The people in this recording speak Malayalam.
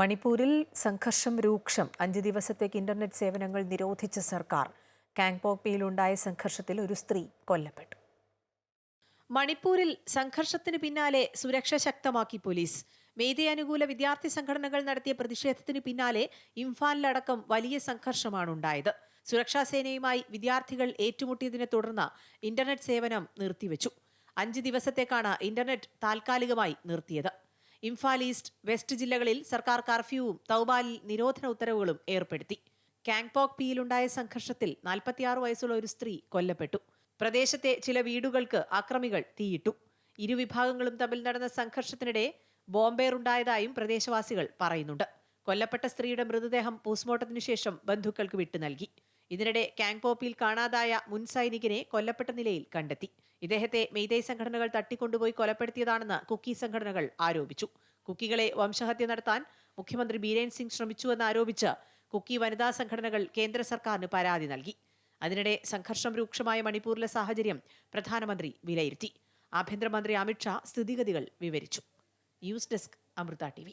മണിപ്പൂരിൽ സംഘർഷം രൂക്ഷം. അഞ്ച് ദിവസത്തേക്ക് ഇന്റർനെറ്റ് സേവനങ്ങൾ നിരോധിച്ച സർക്കാർ. കാങ്പോക്പിയിലുണ്ടായ സംഘർഷത്തിൽ ഒരു സ്ത്രീ കൊല്ലപ്പെട്ടു. മണിപ്പൂരിൽ സംഘർഷത്തിന് പിന്നാലെ സുരക്ഷ ശക്തമാക്കി പോലീസ്. മേധയാനുകൂല വിദ്യാർത്ഥി സംഘടനകൾ നടത്തിയ പ്രതിഷേധത്തിന് പിന്നാലെ ഇംഫാലിലടക്കം വലിയ സംഘർഷമാണ് ഉണ്ടായത് സുരക്ഷാ സേനയുമായി വിദ്യാർത്ഥികൾ ഏറ്റുമുട്ടിയതിനെ തുടർന്ന് ഇന്റർനെറ്റ് സേവനം നിർത്തിവെച്ചു. അഞ്ച് ദിവസത്തേക്കാണ് ഇന്റർനെറ്റ് താൽക്കാലികമായി നിർത്തിയത്. ഇംഫാൽ ഈസ്റ്റ് വെസ്റ്റ് ജില്ലകളിൽ സർക്കാർ കർഫ്യൂവും തൗബാലിൽ നിരോധന ഉത്തരവുകളും ഏർപ്പെടുത്തി. കാങ്പോക് പിയിലുണ്ടായ സംഘർഷത്തിൽ നാൽപ്പത്തിയാറ് വയസ്സുള്ള ഒരു സ്ത്രീ കൊല്ലപ്പെട്ടു. പ്രദേശത്തെ ചില വീടുകൾക്ക് അക്രമികൾ തീയിട്ടു. ഇരുവിഭാഗങ്ങളും തമ്മിൽ നടന്ന സംഘർഷത്തിനിടെ ബോംബേറുണ്ടായതായും പ്രദേശവാസികൾ പറയുന്നുണ്ട്. കൊല്ലപ്പെട്ട സ്ത്രീയുടെ മൃതദേഹം പോസ്റ്റ്മോർട്ടത്തിനു ശേഷം ബന്ധുക്കൾക്ക് വിട്ടു നൽകി. ഇതിനിടെ കാങ്പോപ്പിൽ കാണാതായ മുൻ സൈനികനെ കൊല്ലപ്പെട്ട നിലയിൽ കണ്ടെത്തി. ഇദ്ദേഹത്തെ മെയ്തൈ സംഘടനകൾ തട്ടിക്കൊണ്ടുപോയി കൊലപ്പെടുത്തിയതാണെന്ന് കുക്കി സംഘടനകൾ ആരോപിച്ചു. കുക്കികളെ വംശഹത്യ നടത്താൻ മുഖ്യമന്ത്രി ബീരേൻ സിംഗ് ശ്രമിച്ചുവെന്ന് ആരോപിച്ച് കുക്കി വനിതാ സംഘടനകൾ കേന്ദ്ര സർക്കാരിന് പരാതി നൽകി. അതിനിടെ സംഘർഷം രൂക്ഷമായ മണിപ്പൂരിലെ സാഹചര്യം പ്രധാനമന്ത്രി വിലയിരുത്തി. ആഭ്യന്തരമന്ത്രി അമിത്ഷാ സ്ഥിതിഗതികൾ വിവരിച്ചു. News desk Amrita T